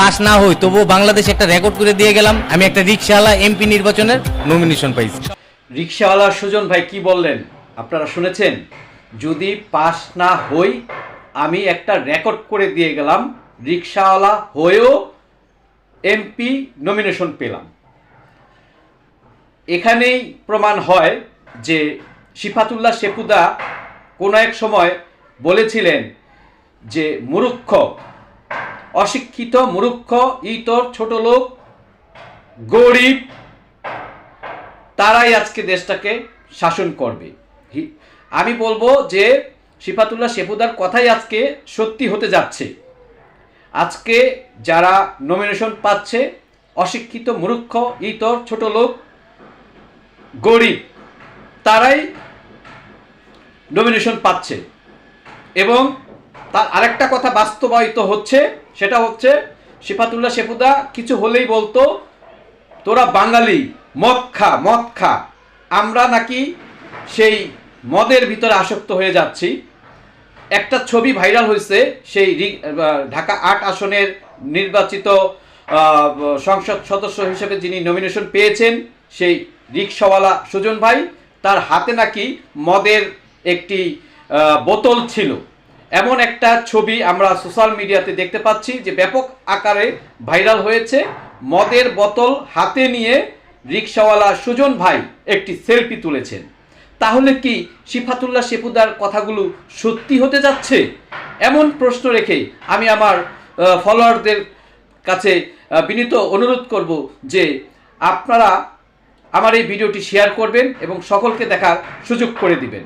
Pass না হই, তবুও বাংলাদেশ একটা রেকর্ড করে দিয়ে গেলাম। আমি একটা রিক্সাওয়ালা এমপি নির্বাচনের নমিনেশন পাইছি। রিক্সাওয়ালা সুজন ভাই কি বললেন? আপনারা শুনেছেন? যদি পাস না হই, আমি একটা রেকর্ড করে দিয়ে গেলাম, রিক্সাওয়ালা হয়েও এমপি নমিনেশন পেলাম। এখানেই প্রমাণ হয় যে সিফাতুল্লাহ শেপুদা কোনো এক সময় বলেছিলেন যে মুরুক্ষ অশিক্ষিত মুরুক্ষ ইতর, ছোট লোক, গরিব, তারাই আজকে দেশটাকে শাসন করবে। আমি বলব যে সিফাতুল্লাহ শেপুদার কথাই আজকে সত্যি হতে যাচ্ছে। আজকে যারা নমিনেশন পাচ্ছে, অশিক্ষিত, মূর্খ, ইতর, ছোট লোক, গরিব, তারাই নমিনেশন পাচ্ছে। এবং তার আরেকটা কথা বাস্তবায়িত হচ্ছে সেটা হচ্ছে সিফাতুল্লাহ শেপুদা কিছু হলেই বলতো, তোরা বাঙালি, মদ খা মদ খা। আমরা নাকি সেই মদের ভিতরে আসক্ত হয়ে যাচ্ছি। একটা ছবি ভাইরাল হয়েছে সেই ঢাকা আট আসনের নির্বাচিত সংসদ সদস্য হিসেবে যিনি নমিনেশন পেয়েছেন সেই রিক্সাওয়ালা সুজন ভাই, তার হাতে নাকি মদের একটি বোতল ছিল। এমন একটা ছবি আমরা সোশ্যাল মিডিয়াতে দেখতে পাচ্ছি যে ব্যাপক আকারে ভাইরাল হয়েছে। মদের বোতল হাতে নিয়ে রিক্সাওয়ালা সুজন ভাই একটি সেলফি তুলেছেন। তাহলে কি সিফাতুল্লাহ শেপুদার কথাগুলো সত্যি হতে যাচ্ছে? এমন প্রশ্ন রেখে আমি আমার ফলোয়ারদের কাছে বিনীত অনুরোধ করব যে আপনারা আমার এই ভিডিওটি শেয়ার করবেন এবং সকলকে দেখার সুযোগ করে দিবেন।